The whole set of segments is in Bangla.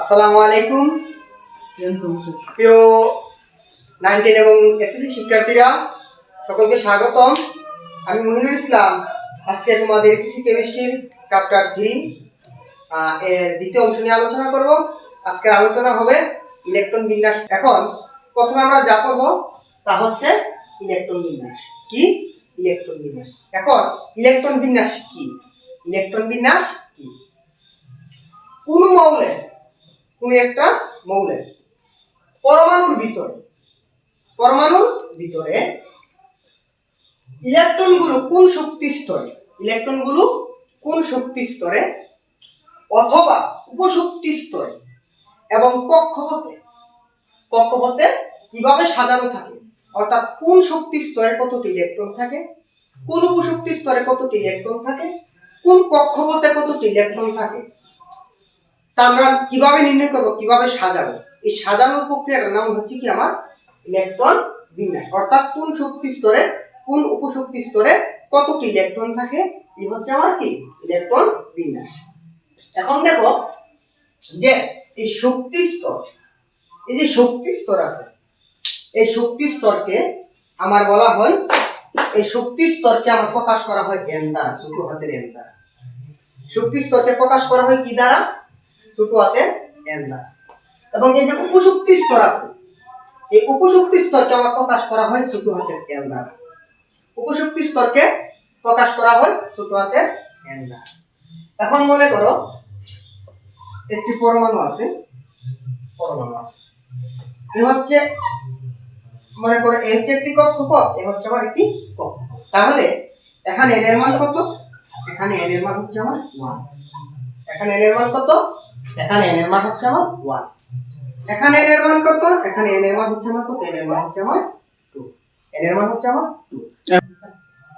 আসসালামু আলাইকুম। প্রিয় নাইন টেন এবং এসএসসি শিক্ষার্থীরা, সকলকে স্বাগতম। আমি মহিনুল ইসলাম, আজকে তোমাদের এসএসসি কেমিস্ট্রির চ্যাপ্টার থ্রি এর দ্বিতীয় অংশ নিয়ে আলোচনা করব। আজকের আলোচনা হবে ইলেকট্রন বিন্যাস। এখন প্রথমে আমরা যা করব তা হচ্ছে ইলেকট্রন বিন্যাস। কি? ইলেকট্রন বিন্যাস। এখন ইলেকট্রন বিন্যাস কি? ইলেকট্রন বিন্যাস কি? কোন মৌলের কোন একটা মৌলের পরমাণুর ভিতরে পরমাণুর ভিতরে ইলেকট্রনগুলো কোন শক্তি স্তরে? ইলেকট্রনগুলো কোন শক্তি স্তরে? অথবা উপশক্তি স্তরে এবং কক্ষপথে। কক্ষপথে কীভাবে সাজানো থাকে? অর্থাৎ কোন শক্তি স্তরে কতটি ইলেকট্রন থাকে? কোন উপশক্তি স্তরে কতটি ইলেকট্রন থাকে? কোন কক্ষপথে কতটি ইলেকট্রন থাকে? তা আমরা কীভাবে নির্ণয় করব, কীভাবে সাজাবো? এই সাজানোর প্রক্রিয়াটার নাম হচ্ছে কি আমার? ইলেকট্রন বিন্যাস। অর্থাৎ কোন শক্তি স্তরে, কোন উপশক্তি স্তরে কতটি ইলেকট্রন থাকে? এই হচ্ছে আমার কি? ইলেকট্রন বিন্যাস। এখন দেখো যে এই শক্তি স্তর, এই যে শক্তি স্তর আছে, এই শক্তি স্তরকে আমার বলা হয়, এই শক্তি স্তরকে আমার প্রকাশ করা হয় এন দ্বারা ছোট হাতের এন দ্বারা। শক্তি স্তরকে প্রকাশ করা হয় কি দ্বারা? ছোট হাতের এন দ্বারা এবং এই যে উপশক্তি স্তর আছে, এই উপশক্তি স্তরকে আমার প্রকাশ করা হয় ছোট হাতের এল দ্বারা। উপশক্তি স্তরকে প্রকাশ করা হয় ছোট হাতের এল এখন মনে করো, একটি পরমাণু আছে পরমাণু আছে। এ হচ্ছে, মনে করো, এ হচ্ছে একটি কক্ষপথ, এ হচ্ছে আমার একটি কক্ষপথ। তাহলে, এখানে এর মান কত? এখানে এর মান হচ্ছে আমার ওয়ান। এখানে এর মান কত? এখানে এন এর মান হচ্ছে আমার ওয়ান এখানে এন এর মান কত? এখানে এন এর মান হচ্ছে আমার কত? এন এর মান হচ্ছে আমার টু এন এর মান হচ্ছে আমার টু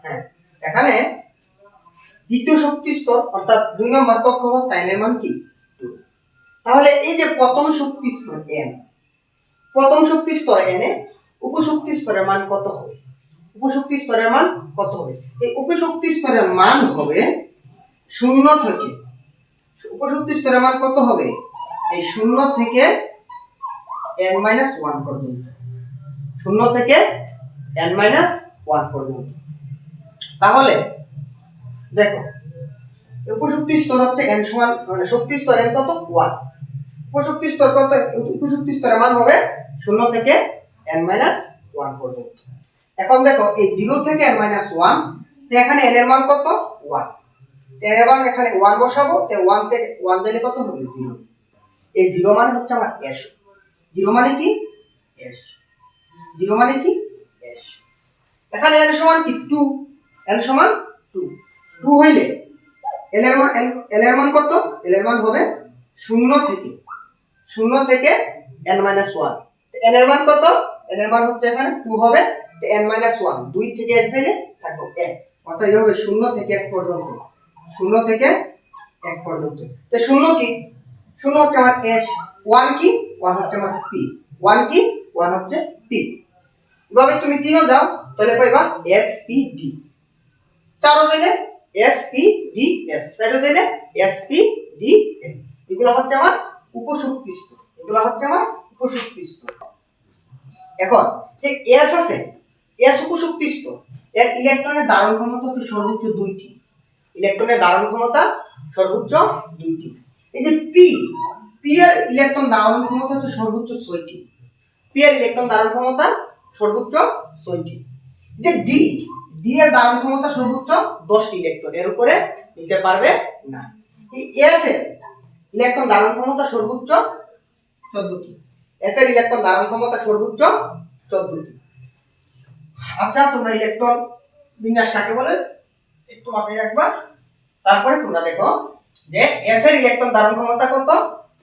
হ্যাঁ এখানে দ্বিতীয় শক্তি স্তর, অর্থাৎ দুই নম্বর কক্ষপথ, তাই এর মান কি? টু তাহলে এই যে প্রথম শক্তি স্তর এন প্রথম শক্তি স্তর এন এ উপশক্তি স্তরের মান কত হবে? উপশক্তি স্তরের মান কত হবে? এই উপশক্তি স্তরের মান হবে শূন্য থেকে উপশক্তি স্তরের মান কত হবে? এই শূন্য থেকে এন মাইনাস ওয়ান পর্যন্ত। শূন্য থেকে এন মাইনাস ওয়ান পর্যন্ত। তাহলে, দেখো, উপশক্তি স্তর হচ্ছে এন সমান মানে শক্তি স্তর এন কত? ওয়ান উপশক্তি স্তর কত? উপশক্তি স্তরের মান হবে শূন্য থেকে এন মাইনাস ওয়ান পর্যন্ত। এখন দেখো, এই জিরো থেকে এন মাইনাস ওয়ান এখানে এন এর মান কত? ওয়ান মান এখানে ওয়ান বসাবো ওয়ান থেকে ওয়ান দিলে কত হবে? জিরো এই জিরো মানে হচ্ছে আমার এস জিরো মানে কি? এস জিরো মানে কি? এস এখানে এন সমান কি? টু এন সমান টু টু হইলে এল এর মান এল এর মান কত? এল এর মান হবে শূন্য থেকে। শূন্য থেকে এন মাইনাস ওয়ান এন এর মান কত? এন এর মান হচ্ছে এখানে টু হবে। এন মাইনাস ওয়ান দুই থেকে এক ফেলে থাকব এক। অর্থাৎ হবে শূন্য থেকে এক পর্যন্ত। শূন্য থেকে এক পর্যন্ত। শূন্য কি? শূন্য হচ্ছে আমার এস ওয়ান কি? ওয়ান হচ্ছে আমার পি ওয়ান কি? ওয়ান হচ্ছে পি এভাবে তুমি তিনও যাও তাহলে পাইবা এস পি ডি চারও দিলে এস পি ডি এফ চারও দিলে এস পি ডি এফ এগুলো হচ্ছে আমার উপশক্তি স্তর। এগুলো হচ্ছে আমার উপশক্তি স্তর। এখন, যে এস আছে এস উপশক্তি স্তর, এর ইলেকট্রনের ধারণ ক্ষমতা হচ্ছে সর্বোচ্চ দুইটি। ইলেকট্রনের ধারণ ক্ষমতা, সর্বোচ্চ দুইটি। এই যে পি পি এর ইলেকট্রন ধারণ ক্ষমতা হচ্ছে সর্বোচ্চ ছয়টি। পি এর ইলেকট্রন ধারণ ক্ষমতা, সর্বোচ্চ ছয়টি। যে ডি ডি এর ধারণ ক্ষমতা সর্বোচ্চ দশটি ইলেকট্রন এর উপরে নিতে পারবে না। এফ এর ইলেকট্রন ধারণ ক্ষমতা সর্বোচ্চ চোদ্দটি। এফ এর ইলেকট্রন ধারণ ক্ষমতা সর্বোচ্চ চোদ্দটি। আচ্ছা তোমরা ইলেকট্রন বিন্যাস কাকে বলে? একটু মাথায় রাখবা। তারপরে তোমরা দেখো যে এস এর ইলেকট্রন ধারণ ক্ষমতা কত?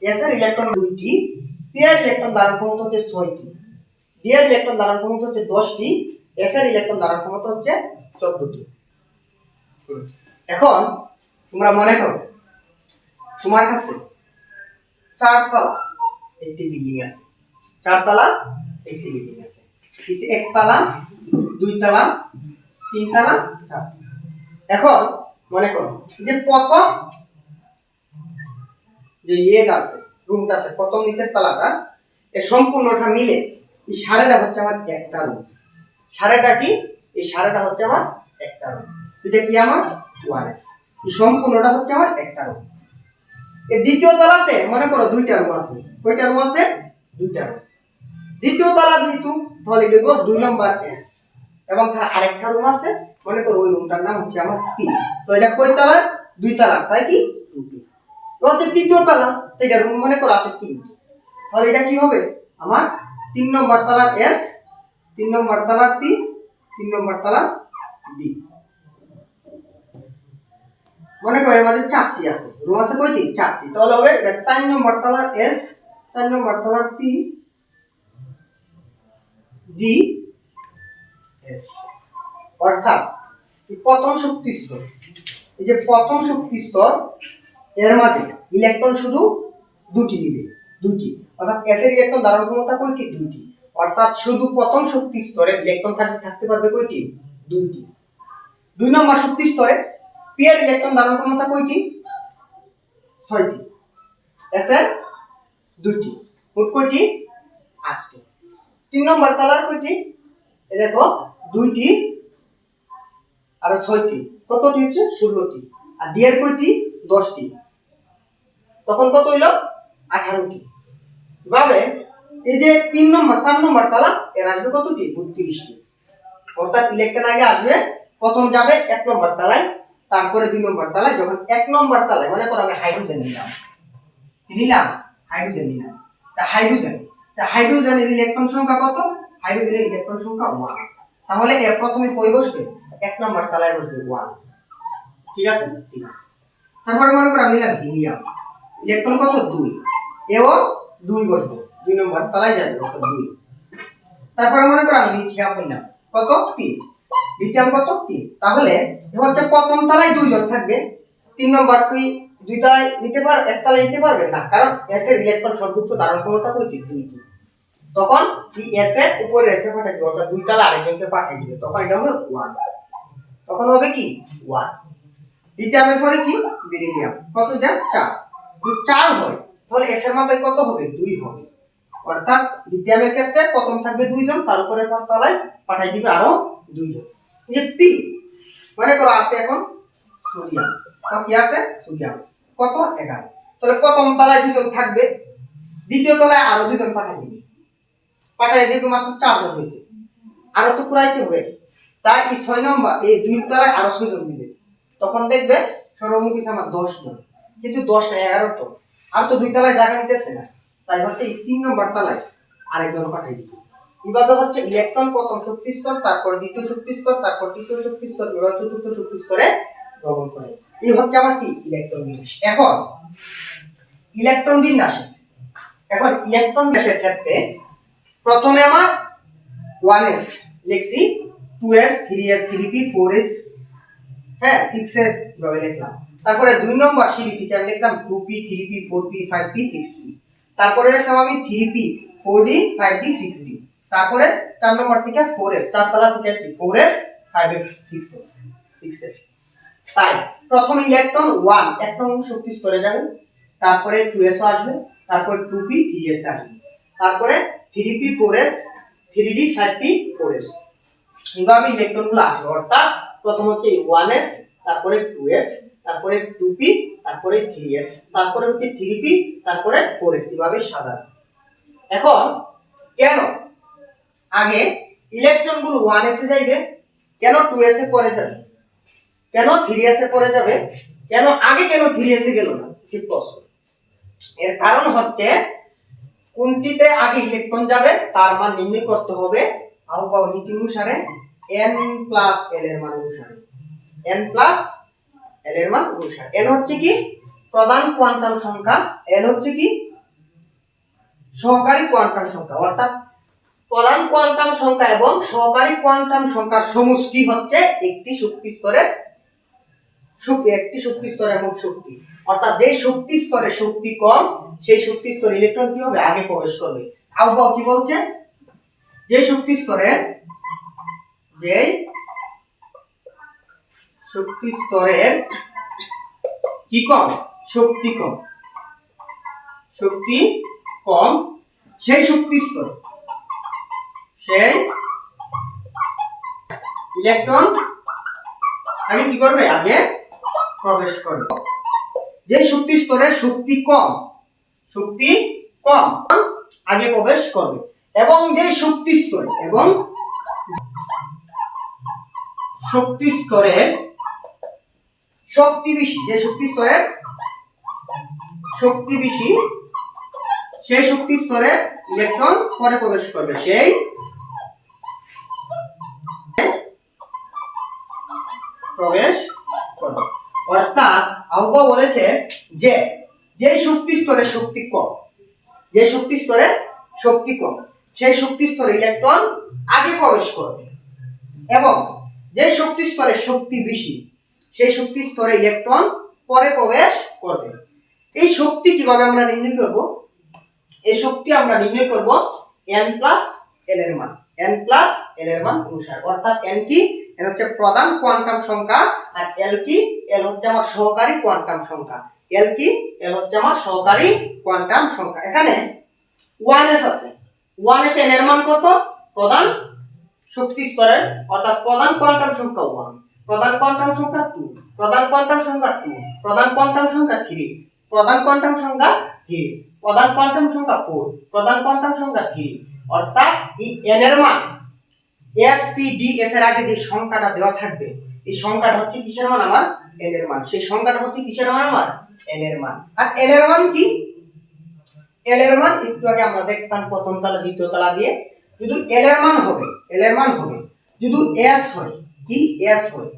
এস এর ইলেকট্রন দুইটি পি এর ইলেকট্রন ধারণ ক্ষমতা হচ্ছে ছয়টি। ডি এর ইলেকট্রন ধারণ ক্ষমতা হচ্ছে দশটি এফ এর ইলেকট্রন ধারণ ক্ষমতা হচ্ছে চোদ্দটি। এখন তোমরা মনে করো, তোমার কাছে চারতলা একটি বিল্ডিং আছে। চারতলা একটি বিল্ডিং আছে। একতলা, দুইতলা, তিনতলা, চারতলা। এখন মনে করো যে প্রথম যে ইয়েটা আছে, রুমটা আছে, প্রথম নিচের তালাটা এর সম্পূর্ণটা মিলে এই সাড়েটা হচ্ছে আমার একটা রুম সাড়েটা কি? এই সাড়েটা হচ্ছে আমার একটা রুম এটা কি আমার? ওয়ান এস এই সম্পূর্ণটা হচ্ছে আমার একটা রুম এই দ্বিতীয় তালাতে মনে করো দুইটা রুম আছে। কয়টা রুম আছে? দুইটা রুম দ্বিতীয় তালা যেহেতু, তাহলে লিখব দুই নম্বর এস এবং তার আরেকটা রুম আছে, মনে করো ওই রুমটার নাম হচ্ছে আমার পি তো এটা কয় তলার? দুই তলার, তাই কি? হচ্ছে তৃতীয় তলা, সেটা রুম মনে করো আছে তিনটি। তাহলে এটা কি হবে? আমার তিন নম্বর তলার এস, তিন নম্বর তলার পি, তিন নম্বর তলার ডি। মনে করো এর চারটি আছে। রুম আছে কয়টি? চারটি। তাহলে হবে চার নম্বর তলার এস, চার নম্বর তলার পি, ডি, এস। অর্থাৎ প্রথম শক্তি স্তর। এই যে প্রথম শক্তি স্তর, এর মাঝে ইলেকট্রন শুধু দুটি নিবে, দুটি। অর্থাৎ এস এর ইলেকট্রন ধারণ ক্ষমতা কয়টি দুইটি। অর্থাৎ শুধু প্রথম শক্তি স্তরে ইলেকট্রন থাকতে পারবে কয়টি দুইটি। দুই নম্বর শক্তি স্তরে পি এর ইলেকট্রন ধারণ ক্ষমতা কয়টি ছয়টি। এস এর দুইটি। মোট কয়টি আটটি। তিন নম্বর তালার কয়টি দেখো, দুইটি আর ছয়টি। কতটি হচ্ছে? ষোলোটি। আর ডি এর কয়টি দশটি। তখন কত হইল? আঠারোটি। এভাবে এই যে তিন নম্বর, চার নম্বর তালা, এর আসবে কতটি বত্রিশটি। অর্থাৎ ইলেকট্রন আগে আসবে, প্রথম যাবে এক নম্বর তালায়, তারপরে দুই নম্বর তালায়। যখন এক নম্বর তালায়, মনে করো আমি হাইড্রোজেন নিলাম। নিলাম, হাইড্রোজেন নিলাম। তা হাইড্রোজেন, তা হাইড্রোজেনের ইলেকট্রন সংখ্যা কত? হাইড্রোজেনের ইলেকট্রন সংখ্যা ওয়ান। তাহলে এর প্রথমে কই বসবে? এক নম্বর তালায় বসবে ওয়ান ঠিক আছে? ঠিক আছে। তারপরে মনে করো আমি নিলাম হিলিয়াম। ইলেকট্রন কত? দুই। এও দুই বসবে। দুই নম্বর তালায় যাবে, কত? দুই। তারপরে মনে করো আমি লিথিয়াম নিলাম কত? তিন। লিথিয়াম কত? তিন। তাহলে হচ্ছে প্রথম তলায় দুইজন থাকবে। তিন নম্বর তুই দুই তলায় নিতে পার, এক তলায় নিতে পারবে? না, কারণ এস এর ইলেকট্রন সর্বোচ্চ ধারণ ক্ষমতা কইটি দুইটি তখন এই এস উপরে এসে পাঠাই দিবে অর্থাৎ দুই তলা আরেকজনকে পাঠাই দিবে। তখন এটা হবে ওয়ান তখন হবে কি? ওয়ান লিথিয়ামের পরে কি? বেরিলিয়াম কত যা চার। যদি চার হয়, তাহলে এস এর মাথায় কত হবে? দুই হবে। অর্থাৎ লিথিয়ামের ক্ষেত্রে প্রথম থাকবে দুইজন তার উপরে তলায় পাঠাই দিবে আরও দুইজন। যে পি মনে করো আছে এখন সোডিয়াম তো কি আছে? সোডিয়াম কত? এগারো। তাহলে প্রথম তলায় দুজন থাকবে, দ্বিতীয় তলায় আরও দুজন পাঠাই দিবে। পাঠাই দিবে মাত্র চারজন হয়েছে। আরও তো পুরাইতে হবে। তাই এই ছয় নম্বর, এই দুই তলায় আরও ছয়জন দিবে তখন দেখবে সর্বমুখী আমার দশ জন। কিন্তু দশ না এগারো তো। আর তো দুই তলায় জায়গা নিতেছে না। তাই হচ্ছে এই তিন নম্বর তলায় আরেকজন পাঠাই দিবে। এভাবে হচ্ছে ইলেকট্রন প্রথম শক্তি স্তর, তারপর দ্বিতীয় শক্তি স্তর, তারপর তৃতীয় শক্তি স্তর, এবার চতুর্থ শক্তি স্তরে গ্রহণ করে। এই হচ্ছে আমার কি? ইলেকট্রন বিন্যাস। এখন ইলেকট্রন বিন্যাস। এখন ইলেকট্রন বিন্যাসের ক্ষেত্রে প্রথমে আমার ওয়ান এস লিখছি two s three s three p four s হ্যাঁ সিক্স এস এভাবে লিখলাম। তারপরে দুই নম্বর সিঁড়ি থেকে আমি লিখলাম two p three p four p five p six p তারপরে লিখলাম আমি three p four d five d six d তারপরে চার নম্বর থেকে ফোর এফ চারতলা থেকে কি four f five f six f six f তাই, প্রথম ইলেকট্রন ওয়ান এক নম্বর শক্তি স্তরে যাবে। তারপরে টু এসও আসবে, তারপরে টু পি থ্রি এস আসবে। তারপরে three p four s three d five p four s এইভাবে ইলেকট্রনগুলো আসবে। অর্থাৎ প্রথম হচ্ছে ওয়ান এস, তারপরে টু এস, তারপরে টু পি, তারপরে থ্রি এস, তারপরে হচ্ছে থ্রি পি, তারপরে ফোর এস, এভাবে সাজানো। এখন কেন? আগে ইলেকট্রনগুলো ওয়ান এসে যাইবে, কেন টু এসে পরে যাবে? কেন থ্রি এসে পরে যাবে? কেন, আগে কেন থ্রি এসে গেল না? ঠিক প্রশ্ন? এর কারণ হচ্ছে কোনটিতে আগে ইলেকট্রন যাবে, তার মান নির্ণয় করতে হবে আহ্বাও নীতি অনুসারে এন প্লাস এল এর মান অনুসারে। এন প্লাস এল এর মান অনুসারে। এন হচ্ছে কি? প্রধান কোয়ান্টাম সংখ্যা। এল হচ্ছে কি? সহকারী কোয়ান্টাম সংখ্যা। অর্থাৎ প্রধান কোয়ান্টাম সংখ্যা এবং সহকারী কোয়ান্টাম সংখ্যার সমষ্টি হচ্ছে একটি শক্তি স্তরের একটি শক্তি স্তরের মোট শক্তি। অর্থাৎ যে শক্তি স্তরে শক্তি কম, সেই শক্তি স্তরে ইলেকট্রন কি হবে? আগে প্রবেশ করবে। আবহাওয়া কি বলছে? যে শক্তি স্তরে, যে শক্তি স্তরের কি কম? শক্তি কম। শক্তি কম সেই শক্তি স্তর। সেই ইলেকট্রন আগে কি করবে? আগে প্রবেশ করবে। যে শক্তি স্তরে শক্তি কম শক্তি কম, আগে প্রবেশ করবে। এবং যে শক্তি স্তরে, এবং শক্তি স্তরে শক্তি বেশি, যে শক্তি স্তরে শক্তি বেশি, সেই শক্তি স্তরে ইলেকট্রন পরে প্রবেশ করবে। সেই প্রবেশ করবে। অর্থাৎ আহ্বা বলেছে যে যে শক্তি স্তরে শক্তি কম, যে শক্তি স্তরে শক্তি কম সেই শক্তি স্তরে ইলেকট্রন আগে প্রবেশ করবে। এবং যে শক্তি স্তরে শক্তি বেশি, সেই শক্তি স্তরে ইলেকট্রন পরে প্রবেশ করবে। এই শক্তি কীভাবে আমরা নির্ণয় করব? এই শক্তি আমরা নির্ণয় করব n প্লাস এল এর মান, n প্লাস এল এর মান অনুসারে। অর্থাৎ n কি? n হচ্ছে প্রধান কোয়ান্টাম সংখ্যা আর l কি? L হচ্ছে আমার সহকারী কোয়ান্টাম সংখ্যা। L কি? L হচ্ছে আমার সহকারী কোয়ান্টাম সংখ্যা। এখানে 1s আছে। 1s n এর মান কত? প্রধান শক্তি স্তরের, অর্থাৎ প্রধান কোয়ান্টাম সংখ্যা 1 প্রধান কোয়ান্টাম সংখ্যা 2 প্রধান কোয়ান্টাম সংখ্যা 2 প্রধান কোয়ান্টাম সংখ্যা 3 প্রধান কোয়ান্টাম সংখ্যা 3 প্রধান কোয়ান্টাম সংখ্যা 4 প্রধান কোয়ান্টাম সংখ্যা 3 অর্থাৎ এই n এর মান s p d f এর আগে যে সংখ্যাটা দেওয়া থাকবে, এই সংখ্যাটা হচ্ছে কিসের মান আমার? এর মান। সেই সংখ্যাটা হচ্ছে কিসের মান আমার? এর মান। আর এর মান কি? L এর মান একটু আগে আমরা দেখতাম প্রথম তলা, দ্বিতীয় তলা দিয়ে। যদি এল এর মান হবে এল এর মান হবে। যদি s হয় কি এস হয়,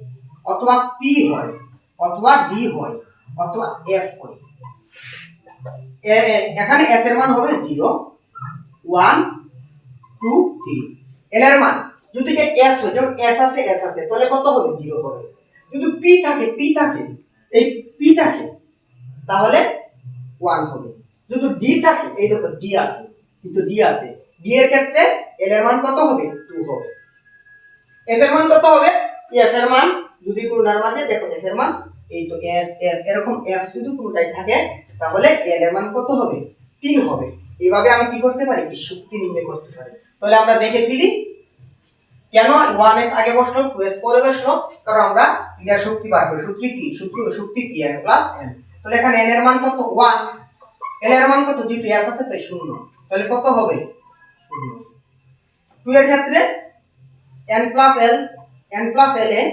অথবা পি হয়, অথবা ডি হয়, অথবা এফ হয়। এখানে s এর মান হবে zero one two three l এর মান, যদি s হয়, যেমন s আছে এস আছে, তাহলে কত হবে? জিরো হবে। যদি পি থাকে পি থাকে, এই পি থাকে তাহলে ওয়ান হবে। যদি d থাকে, এই দেখো d আছে, কিন্তু d আছে, d এর ক্ষেত্রে এল এর মান কত হবে? 2 হবে। f এর মান কত হবে? এফ এর মান যদি কোনটার মাঝে, দেখো এফ এর মান, এই তো f f, এরকম f যদি কোনটাই থাকে, তাহলে এল এর মান কত হবে? 3 হবে। এইভাবে আমি কি করতে পারি? কি শক্তি নির্ণয় করতে পারি। তাহলে আমরা দেখেছিলি কেন 1s আগে বসল 2s পরে বসল? কারণ আমরা এর শক্তি বার করি। সূত্র কি? শক্তি কি n প্লাস n তাহলে এখানে n এর মান কত? 1 l এর মান কত? যেহেতু s আছে, তাই শূন্য। তাহলে কত হবে? শূন্য। 2 এর ক্ষেত্রে n plus l, n plus l এ,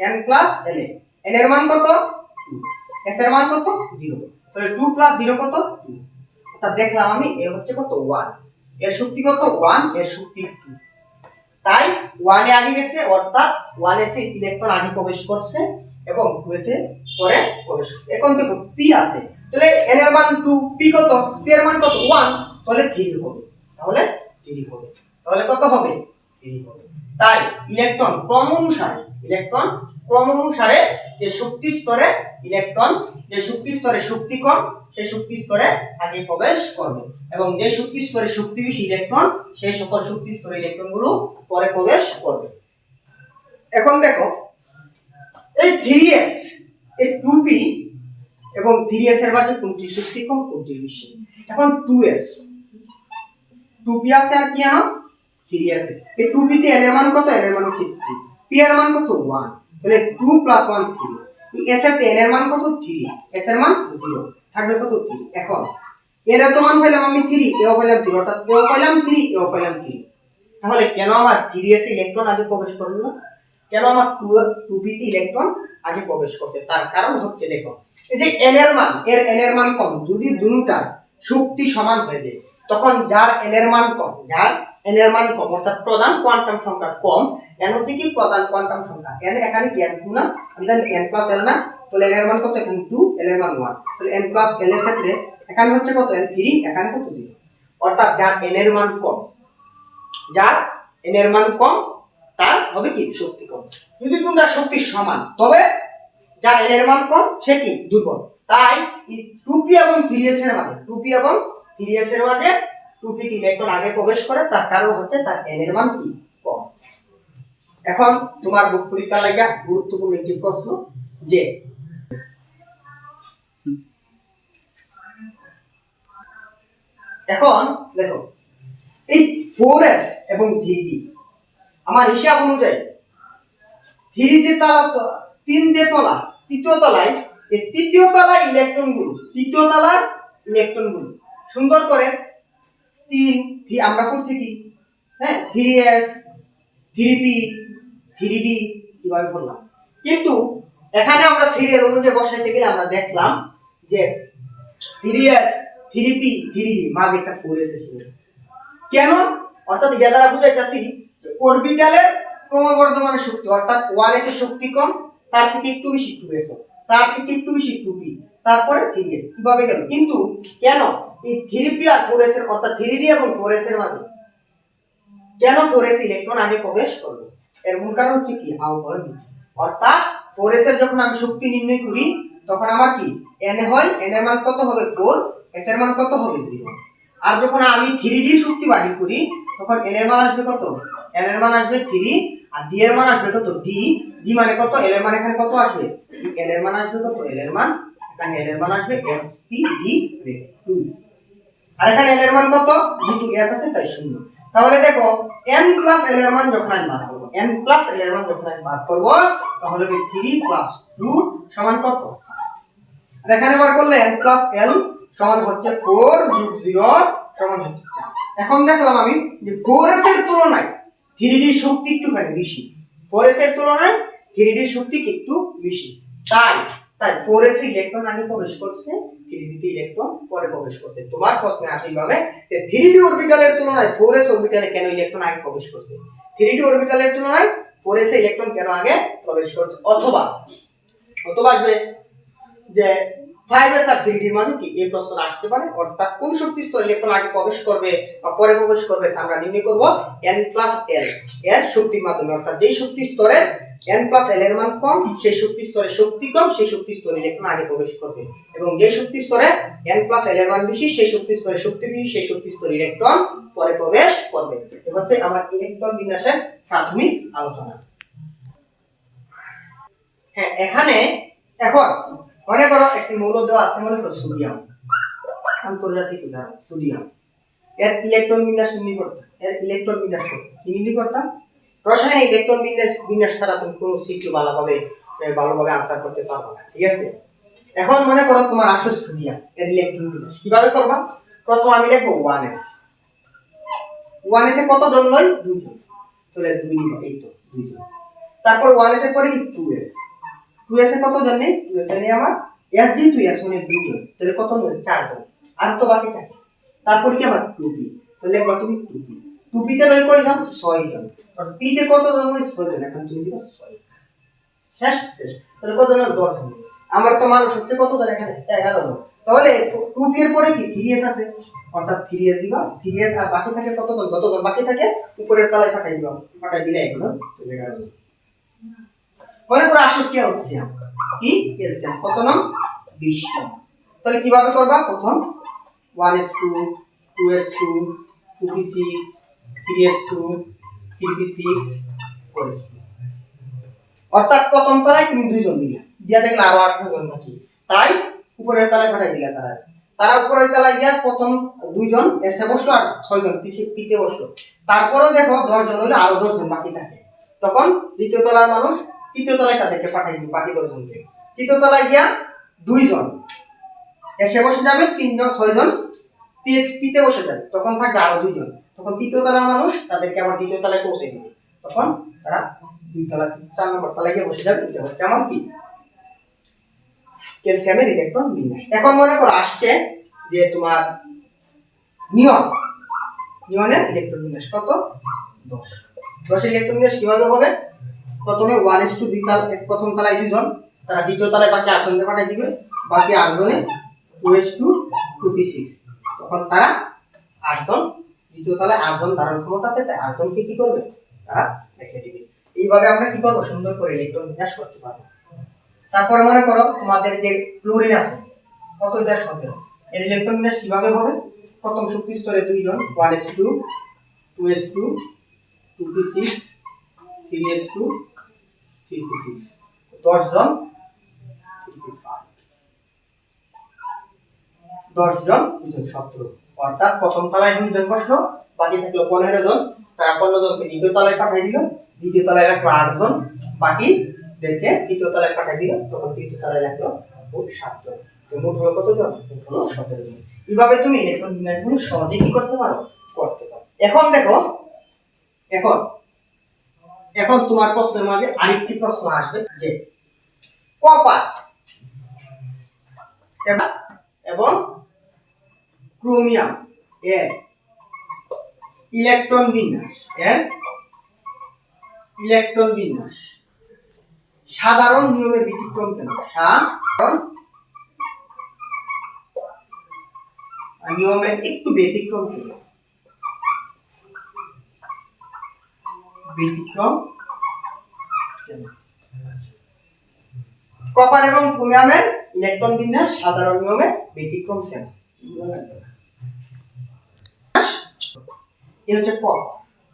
n প্লাস l এ। এর মান কত? 2 s এর মান কত? 0 তাহলে 2 প্লাস 0 কত? 2 অর্থাৎ দেখলাম আমি, এ হচ্ছে কত? 1 এর শক্তি কত? 1 এর শক্তি 2 তাই 1 এ আগে গেছে, অর্থাৎ 1 এসে ইলেকট্রন আগে প্রবেশ করছে এবং 2 এসে পরে প্রবেশ করছে। এখন দেখো, p আছে। তাহলে n এর মান 2 p কত? p এর মান কত? 1 তাহলে 3 হবে। তাহলে 3 হবে। তাহলে কত হবে? 3 হবে। তাই ইলেকট্রন ক্রম অনুসারে ইলেকট্রন ক্রম অনুসারে যে শক্তি স্তরে ইলেকট্রন যে শক্তি স্তরে শক্তি কম সেই শক্তি স্তরে আগে প্রবেশ করবে। এবং যে শক্তি স্তরে শক্তি বেশি ইলেকট্রন সেই সকল শক্তি স্তরে ইলেকট্রনগুলো পরে প্রবেশ করবে। এখন দেখো, এই থ্রি এস এই টু পি এবং থ্রি এস এর মাঝে কোনটি? শক্তি কম, কোনটি বেশি? এখন টু এস টু পি আছে আর কি আনো থ্রি আছে এই টু পিতে এন এর মান কত? এর মান হচ্ছে থ্রি পি এর মান কত? ওয়ান তাহলে two plus one three s এর এন এর মান কত? থ্রি এস এর মান জিরো থাকবে কত? থ্রি এখন, এর এত মান পেলাম আমি থ্রি এও পেলাম থ্রি অর্থাৎ এও পেলাম থ্রি এও পেলাম থ্রি তাহলে কেন আমার থ্রি এসে ইলেকট্রন আগে প্রবেশ করল? না কেন আমার টু টু পিতে ইলেকট্রন আগে প্রবেশ করছে? তার কারণ হচ্ছে দেখো এই যে এন এর মান, এর এন এর মান কম, যদি দুটার শক্তি সমান হয়ে যায়, তখন যার এন এর মান কম, যার এন এর মান কম, অর্থাৎ প্রধান কোয়ান্টাম সংখ্যা কম এন হচ্ছে কি প্রধান কোয়ান্টাম সংখ্যা। এন এখানে কি এন টু না? আমি জানি এন প্লাস এল না, তাহলে এন এর মান কত? এখানে টু এল এর মান ওয়ান তাহলে এন প্লাস এল এর ক্ষেত্রে এখানে হচ্ছে কত? এন থ্রি এখানে কত জিরো অর্থাৎ যার এন এর মান কম, যার এন এর মান কম, তার হবে কি? শক্তি কম। যদি তোমরা শক্তি সমান, তবে যার এন এর মান কম, সে কি? দুর্বল। তাই টুপি এবং থ্রি এস এর মাঝে, টুপি এবং থ্রি এস এর মাঝে টুপি ইলেকট্রন আগে প্রবেশ করে? তার কারণ হচ্ছে তার এন এর মান কি? কম। এখন তোমার বুক পরীক্ষা লাগিয়া গুরুত্বপূর্ণ একটি প্রশ্ন, যে এখন দেখো, এই ফোর এস এবং থ্রি ডি, আমার হিসাব অনুযায়ী থ্রি যে তালা তিন যে তলা তৃতীয় তলায়, এই তৃতীয় তলায় ইলেকট্রনগুলো তৃতীয় তলার ইলেকট্রনগুলো সুন্দর করে তিন আমরা করছি কি? হ্যাঁ three s, three p, three d কীভাবে করলাম। কিন্তু এখানে আমরা সিরিয়াল অনুযায়ী বসাইতে গেলে আমরা দেখলাম যে three s, three p, three d, মাঝে একটা ফোর এস ছিল কেন? অর্থাৎ এটা দ্বারা বুঝাইতেছি অরবিটালের ক্রমবর্ধমান শক্তি, অর্থাৎ ওয়ান এস এর শক্তি কম তার থেকে একটু বেশি টু এস তার থেকে একটু বেশি টু পি তারপরে থ্রি এস কীভাবে গেল? কিন্তু কেন এই থ্রি পি আর ফোর এস এর, অর্থাৎ থ্রি ডি এবং ফোর এস এর মাঝে? কেন ফোর এস ইলেকট্রন আগে প্রবেশ করবে এর মূল কারণ হচ্ছে কি? বৃদ্ধি অর্থাৎ ফোর এস এর যখন আমি শক্তি নির্ণয় করি, তখন আমার কি? এন হয় এন এর মান কত হবে? ফোর এস এর মান কত হবে? জিরো আর যখন আমি থ্রি ডি শক্তি বাহির করি, তখন এন এর মান আসবে কত? এন এর মান আসবে থ্রি আর ডি এর মান আসবে কত? ডি ডি মানে কত? এল এর মান এখানে কত আসবে? এল এর মান আসবে কত? এল এর মান? এখানে এল এর মান আসবে এস পি ডি টু আর এখানে এল এর মান কত? যেহেতু এস আছে, তাই শূন্য। তাহলে দেখো এন প্লাস এল এর মান যখন আমি বার করব এন প্লাস এল এর মান যখন আমি বার করব, তাহলে থ্রি প্লাস টু সমান কত? আর এখানে বার করলে এন প্লাস এল সমান হচ্ছে ফোর যোগ জিরো সমান হচ্ছে চার। এখন দেখলাম আমি যে ফোর এস এর তুলনায় থ্রি ডির শক্তি একটুখানি বেশি। ফোর এস এর তুলনায় থ্রি ডির শক্তি একটু বেশি? তাই তাই ফোর এস ইলেকট্রন আগে প্রবেশ করছে থ্রি ডিতে ইলেকট্রন পরে প্রবেশ করছে। তোমার প্রশ্নে আসে এইভাবে যে থ্রি ডি অরবিটালের তুলনায় ফোর এস অরবিটালে কেন ইলেকট্রন আগে প্রবেশ করছে? থ্রি ডি অরবিটালের তুলনায় ফোর এস ইলেকট্রন কেন আগে প্রবেশ করছে? অথবা অথবা আসবে যে ফাইভ এস আর থ্রি মাঝে কি এই প্রশ্ন আসতে পারে? অর্থাৎ কোন শক্তি স্তর ইলেকট্রন আগে প্রবেশ করবে বা পরে প্রবেশ করবে তা আমরা নির্ণয় করব এন প্লাস এল এর শক্তির মাধ্যমে, অর্থাৎ যেই শক্তি স্তরে এন প্লাস এল এর মান কম, সেই শক্তি স্তরে শক্তি কম, সেই শক্তি স্তরে ইলেকট্রন আগে প্রবেশ করবে। এবং যে শক্তি স্তরে এন প্লাস এল এর মান বেশি, সেই শক্তি স্তরে শক্তি বেশি, সেই শক্তি স্তরে ইলেকট্রন পরে প্রবেশ করবে। এ হচ্ছে আমার ইলেকট্রন বিন্যাসের প্রাথমিক আলোচনা। হ্যাঁ এখানে এখন মনে করো একটি মৌল দেওয়া আছে মনে করো সোডিয়াম আন্তর্জাতিক উদাহরণ সোডিয়াম। এর ইলেকট্রন বিন্যাস নির্ণয় করতাম এর ইলেকট্রন বিন্যাস কি নির্ণয় করতাম? রসায়নে ইলেকট্রন বিন্যাস বিন্যাস ছাড়া তুমি কোনো সিটি ভালোভাবে ভালোভাবে আনসার করতে পারবে না ঠিক আছে? এখন মনে করো তোমার আসলে সোডিয়াম এর ইলেকট্রন বিন্যাস। কীভাবে করবা? প্রথম আমি লিখব ওয়ান এস ওয়ান এসে কত জন নয় দুইজন। তাহলে দুই নিবা, এই তো দুইজন। তারপর ওয়ান এসে পরে কি টু এস টু এস কত জন নেই টু এস এ নেই আমার। এস জি টু এস মানে দুজন। তাহলে কত চারজন। আর তো বাকি থাকে। তারপর কি আমার? টু পি তাহলে একবার তুমি টু পি টু পিতে নয় কয়জন? ছয় জন। আর পিতে কত জন নয় ছয় জন। এখন তুমি দিবা ছয়। শেষ? শেষ। তাহলে কত জন দশ জন আমার তো মানুষ হচ্ছে কত জন? এখানে এগারো জন। তাহলে টু এর পরে কি? থ্রি এস আছে। অর্থাৎ থ্রি এস দিবা। থ্রি এস আর বাকি থাকে কত জন? কত জন বাকি থাকে? উপরের তলায় ফাটাই দিবা। ফাটাই দিলে তাহলে এগারো জন। মনে করো আসলে ক্যালসিয়াম কি? ক্যালসিয়াম কত নাম বিশ নাম তাহলে কীভাবে করবা? প্রথম one s two two s two two p six three s two three p six four s two অর্থাৎ প্রথম তলায় তুমি দুইজন দিলে দিয়া দেখলে আরও আঠারো জন বাকি তাই উপরের তলায় পাঠাই দিলে তারা। তারা উপরের তলায় গিয়া প্রথম দুইজন এসে বসল আর ছয়জন পিছিয়ে পিতে বসল। তারপরেও দেখো দশজন হলে আরও দশজন বাকি থাকে। তখন দ্বিতীয় তলার মানুষ তৃতীয় তলায় তাদেরকে পাঠাই দিবে বাকি দশজনকে। তৃতীয় তলায় গিয়া দুইজন। এসে বসে যাবে তিনজন, ছয়জন। পিতে বসে যাবে তখন থাকবে আরও দুইজন। তখন তৃতীয় তলার মানুষ তাদেরকে আবার দ্বিতীয় তলায় পৌঁছে দেবে। তখন তারা দুই তলা, চার নম্বর তলায় গিয়ে বসে যাবে। এটা হচ্ছে আমার কি? ক্যালসিয়ামের ইলেকট্রন বিন্যাস। এখন মনে করো আসছে যে তোমার নিয়ন। নিয়নের ইলেকট্রন বিন্যাস কত? দশ। দশ ইলেকট্রন বিন্যাস কীভাবে হবে? প্রথমে ওয়ান এস টু দুই তাল প্রথম তলায় দুজন তারা দ্বিতীয় তলায় বাকি আটজনকে পাঠিয়ে দিবে, বাকি আটজনে two s two two p six তখন তারা আটজন, দ্বিতীয় তলায় আটজন ধারণ ক্ষমতা আছে, তাই আটজনকে কি করবে? তারা রেখে দিবে। এইভাবে আমরা কি করব? সুন্দর করে ইলেকট্রন বিন্যাস করতে পারব। তারপরে মনে করো, তোমাদের যে ক্লোরিন আছে, কত এটা সতেরো এর ইলেকট্রন বিন্যাস কীভাবে হবে? প্রথম শক্তি স্তরে দুইজন one s two two s two two p six three s two three দশজন? দুজন, সতেরো। অর্থাৎ প্রথম তলায় দুইজন বসল, বাকি থাকল পনেরো জন। তারা পনেরো জনকে দ্বিতীয় তলায় পাঠিয়ে দিল, দ্বিতীয় তলায় রাখল আট জন বাকিদেরকে তৃতীয় তলায় পাঠিয়ে দিল, তখন তৃতীয় তলায় রাখল মোট সাতজন। তো মোট হলো কত জন মোট হলো সতেরো জন। এইভাবে তুমি ইলেকট্রন বিন্যাসগুলো সহজে কি করতে পারো? করতে পারো। এখন দেখো, এখন এখন তোমার প্রশ্নের মাঝে আরেকটি প্রশ্ন আসবে, যে কপার এবং- ক্রোমিয়াম এর ইলেকট্রন বিন্যাস, এর ইলেকট্রন বিন্যাস। সাধারণ নিয়মের ব্যতিক্রম কেন? সাধারণ নিয়মের একটু ব্যতিক্রম কেন? ব্যতিক্রম কপার এবং ক্রোমিয়ামের ইলেকট্রন বিন্যাস সাধারণ নিয়মে ব্যতিক্রম কেন এ হচ্ছে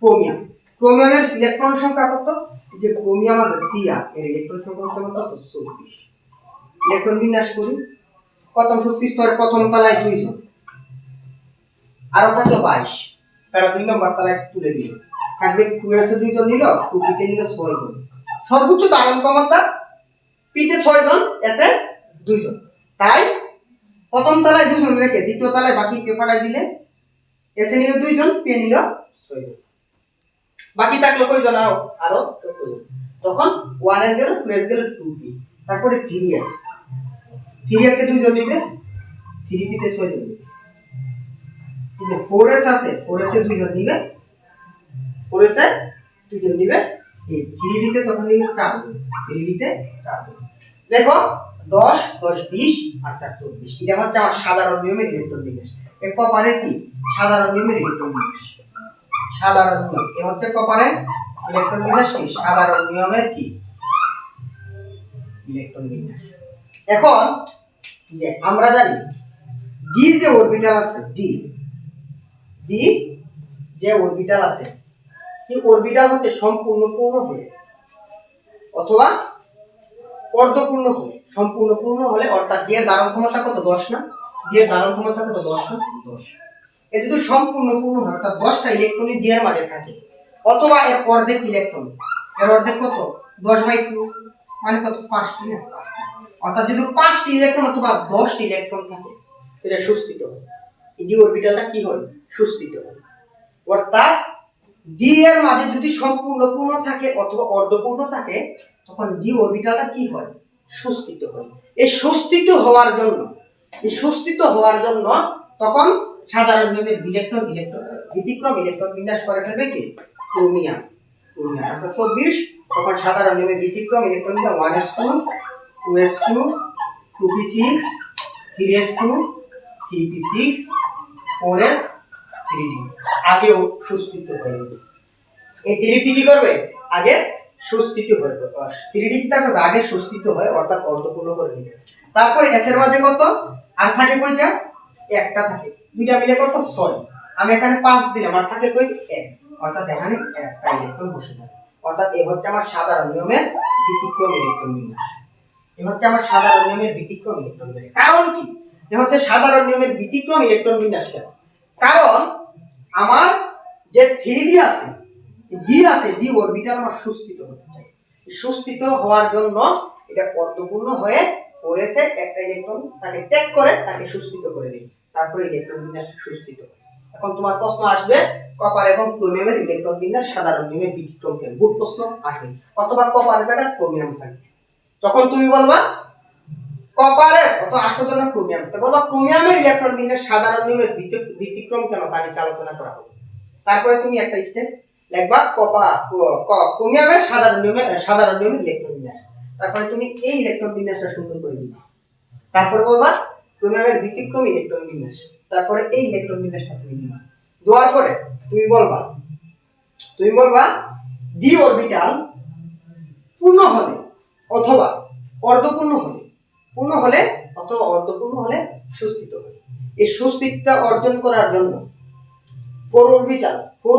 ক্রোমিয়াম। ক্রোমিয়ামের ইলেকট্রন সংখ্যা কত? যে ক্রোমিয়াম আছে সিআর এর ইলেকট্রন সংখ্যা হচ্ছে কত? চব্বিশ। ইলেকট্রন বিন্যাস করি। প্রথম শক্তি স্তরের প্রথম তলায় দুইজন। আরও থাকল বাইশ। তারা দুই নম্বর তলায় তুলে দিল। থাকবে এসে দুইজন নিল টু পিতে নিল ছয় জন সর্বোচ্চ ধারণ ক্ষমতা পিতে ছয়জন, এসে দুইজন। তাই প্রথম তলায় দুজন রেখে দ্বিতীয় তলায় বাকি পাঠাই দিলে, এসে নিল দুইজন পে নিল ছয়জন। বাকি থাকল কয়জন আরও? আরও। তখন ওয়ান এস গেল টু এস গেল টু পি তারপরে থ্রি এস থ্রি এসে দুইজন নিবে থ্রি পিতে ছয়জন ফোর এস আছে ফোর এসে দুইজন নিবে। ফোর এসে দুইজন নিবে। থ্রি ডিতে তখন নিবে চারজন থ্রি ডিতে চারজন দেখো, দশ দশ, বিশ, আর চার, চব্বিশ। এটা হচ্ছে আমার সাধারণ নিয়মের ইলেকট্রন বিন্যাস। এ কপারের কি? সাধারণ নিয়মের ইলেকট্রন বিন্যাস। সাধারণ নিয়ম। এ হচ্ছে কপারের ইলেকট্রন বিন্যাস কি? সাধারণ নিয়মের কি? ইলেকট্রন বিন্যাস। এখন, যে আমরা জানি ডি যে অরবিটাল আছে ডি ডি যে অরবিটাল আছে এই অরবিটাল হচ্ছে সম্পূর্ণ পূর্ণ হলে, অথবা অর্ধপূর্ণ হলে, সম্পূর্ণ পূর্ণ হলে, অর্থাৎ এর ধারণ ক্ষমতা কত? দশ না? ডি এর ধারণ ক্ষমতা কত? দশ না? দশ। এ যদি সম্পূর্ণ পূর্ণ হয়, অর্থাৎ দশটা ইলেকট্রনই ডি এর মাঝে থাকে, অথবা এর অর্ধেক ইলেকট্রন এর অর্ধেক কত? দশ বাই টু মানে কত? পাঁচটি না? অর্থাৎ যদি পাঁচটি ইলেকট্রন অথবা দশটি ইলেকট্রন থাকে এটা সুস্থিত হয় ডি অরবিটালটা কি হয়? সুস্থিত হয় অর্থাৎ ডি এর মাঝে যদি সম্পূর্ণ পূর্ণ থাকে অথবা অর্ধপূর্ণ থাকে, তখন ডি অরবিটালটা কি হয়? সুস্থিত হয়। এই সুস্থিত হওয়ার জন্য, এই সুস্থিত হওয়ার জন্য তখন সাধারণ নিয়মের ইলেকট্রন ইলেকট্রন ব্যতিক্রম ইলেকট্রন বিন্যাস করে ফেলবে কি? ক্রোমিয়াম। চব্বিশ, তখন সাধারণ নিয়মের ব্যতিক্রম ইলেকট্রন বিন্যাস one s two two s two two p six three s two three p six four s three d আগেও সুস্থিত হয়ে যাবে এই থ্রিটি কি করবে? আগে সুস্থিত হয়ে থ্রি ডি কি তা আগে সুস্থিত হয় অর্থাৎ অর্ধপূর্ণ করে দিবে তারপরে এস এর মাঝে কত? আর থাকে কয়টা একটা থাকে। দুইটা মিলে কত? ছয়। আমি এখানে পাঁচ দিলাম, আর থাকে কই? এক। অর্থাৎ এখানে একটা ইলেকট্রন বসে যাবে অর্থাৎ এ হচ্ছে আমার সাধারণ নিয়মের ব্যতিক্রম ইলেকট্রন বিন্যাস এ হচ্ছে আমার সাধারণ নিয়মের ব্যতিক্রম ইলেকট্রন বিন্যাস কারণ কি? এ হচ্ছে সাধারণ নিয়মের ব্যতিক্রম ইলেকট্রন বিন্যাস কেন? কারণ আমার যে থ্রি ডি আছে ডি আছে ডি অরবিটাল আমার সুস্থিত হতে চাই। সুস্থিত হওয়ার জন্য এটা অর্ধপূর্ণ হয়ে ফোরেসে একটা ইলেকট্রন তাকে ত্যাগ করে তাকে সুস্থিত করে দিই। তারপরে ইলেকট্রন বিন্যাস সুস্থিত এখন তোমার প্রশ্ন আসবে কপার এবং ক্রোমিয়ামের ইলেকট্রন বিন্যাস সাধারণ নিয়মের ব্যতিক্রম কেন? গুড প্রশ্ন, আসবে। অথবা কপারের জায়গায় ক্রোমিয়াম থাকবে। তখন তুমি বলবা কপারে অত আসলে না ক্রোমিয়াম। তো বলবা ক্রোমিয়ামের ইলেকট্রন বিন্যাস সাধারণ ব্যতি- ব্যতিক্রম কেন তা নিয়ে আলোচনা করা হবে। তারপরে তুমি একটা স্টেপ লিখবা কপা ক্রোমিয়ামের সাধারণ নিয়মে সাধারণ নিয়মের ইলেকট্রন বিন্যাস। তারপরে তুমি এই ইলেকট্রন বিন্যাসটা সুন্দর করে দিবা। তারপরে বলবা ক্রোমিয়ামের ব্যতিক্রম ইলেকট্রন বিন্যাস। তারপরে এই ইলেকট্রন বিন্যাসটা তুমি দিবা। দেওয়ার পরে তুমি বলবা তুমি বলবা ডি অরবিটাল পূর্ণ হলে অথবা অর্ধপূর্ণ হলে পূর্ণ হলে অথবা অর্ধপূর্ণ হলে সুস্থিত হয় এই সুস্থিততা অর্জন করার জন্য four orbital four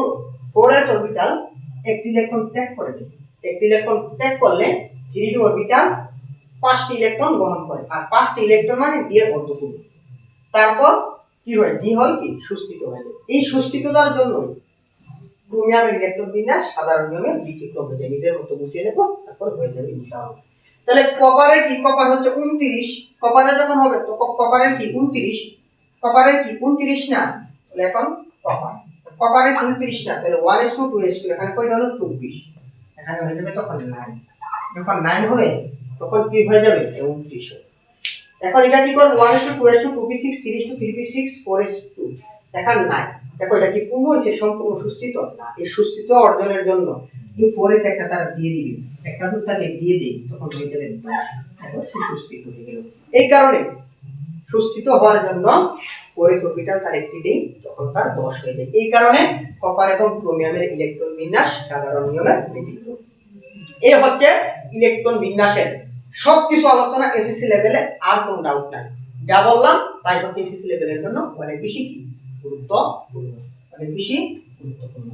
four s orbital একটি ইলেকট্রন ত্যাগ করে দেয় একটি ইলেকট্রন ত্যাগ করলে থ্রি ডি অরবিটাল পাঁচটি ইলেকট্রন গ্রহণ করে। আর পাঁচটি ইলেকট্রন মানে ডি এর অর্ধপূর্ণ। তারপর কি হয়? ডি হয় কি? সুস্থিত হয়ে যায়। এই সুস্থিততার জন্য ক্রোমিয়ামের ইলেকট্রন বিন্যাস সাধারণ নিয়মে ব্যতিক্রম হয়ে যায় নিজের মতো বুঝিয়ে নেব, তারপর হয়ে যাবে ইনশাআল্লাহ। তাহলে কপারের কি? কপার হচ্ছে উনত্রিশ কপারের যখন হবে, তো কপারের কি? উনত্রিশ কপারের কি? উনত্রিশ না? তাহলে এখন কপার। কপারের উনত্রিশ না? তাহলে one s two two s two এখানে কয়টা হলো? চব্বিশ। এখানে হয়ে যাবে তখন নাইন যখন নাইন হবে, তখন কি হয়ে যাবে? উনত্রিশ হবে। এখন এটা কি করব? One s two two s two two p six তিরিশ two three p six four s two এখন নাইন দেখো এটা কি পূর্ণ হয়েছে? সম্পূর্ণ সুস্থিত? না, এই সুস্থিত অর্জনের জন্য এই ফোর এস একটা তারা দিয়ে দিবে। একটা দুধ তাকে দিয়ে দিই, তখন হয়ে যাবে সুস্থিত হয়ে গেল। এই কারণে সুস্থিত হওয়ার জন্য এস অরবিটাল তার একটি দিই, তখন তার দশ হয়ে যায়। এই কারণে কপার এবং ক্রোমিয়ামের ইলেকট্রন বিন্যাস সাধারণ নিয়মের ব্যতিক্রম এই হচ্ছে ইলেকট্রন বিন্যাসের সবকিছু আলোচনা এসএসসি লেভেলে আর কোনো ডাউট নাই। যা বললাম, তাই হচ্ছে এসএসসি লেভেলের জন্য অনেক বেশি কি গুরুত্বপূর্ণ। অনেক বেশি গুরুত্বপূর্ণ।